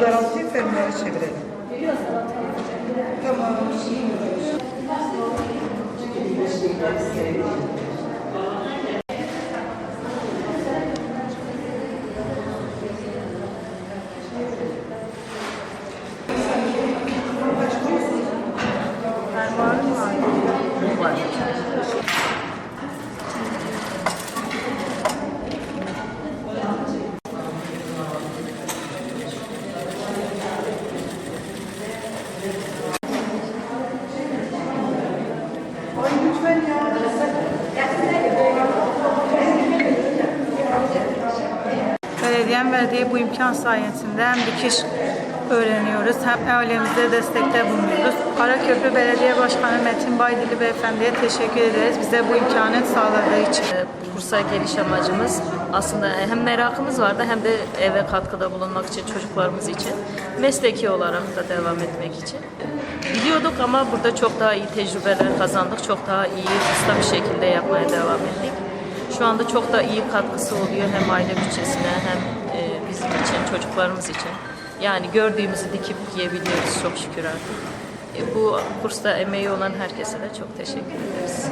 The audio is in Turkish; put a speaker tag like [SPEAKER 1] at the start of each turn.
[SPEAKER 1] ters çevirelim. Tamam. Belediyenin verdiği bu imkan sayesinde hem dikiş öğreniyoruz hem ailemize destekte bulunuyoruz. Karaköprü Belediye Başkanı Metin Baydili Beyefendi'ye teşekkür ederiz bize bu imkanı sağladığı için.
[SPEAKER 2] Kursa geliş amacımız aslında hem merakımız vardı hem de eve katkıda bulunmak için çocuklarımız için mesleki olarak da devam etmek için. Biliyorduk ama burada çok daha iyi tecrübeler kazandık. Çok daha iyi usta bir şekilde yapmaya devam ettik. Şu anda çok da iyi katkısı oluyor hem aile bütçesine hem çocuklarımız için. Yani gördüğümüzü dikip giyebiliyoruz çok şükür artık. E, bu kursta emeği olan herkese de çok teşekkür ederiz.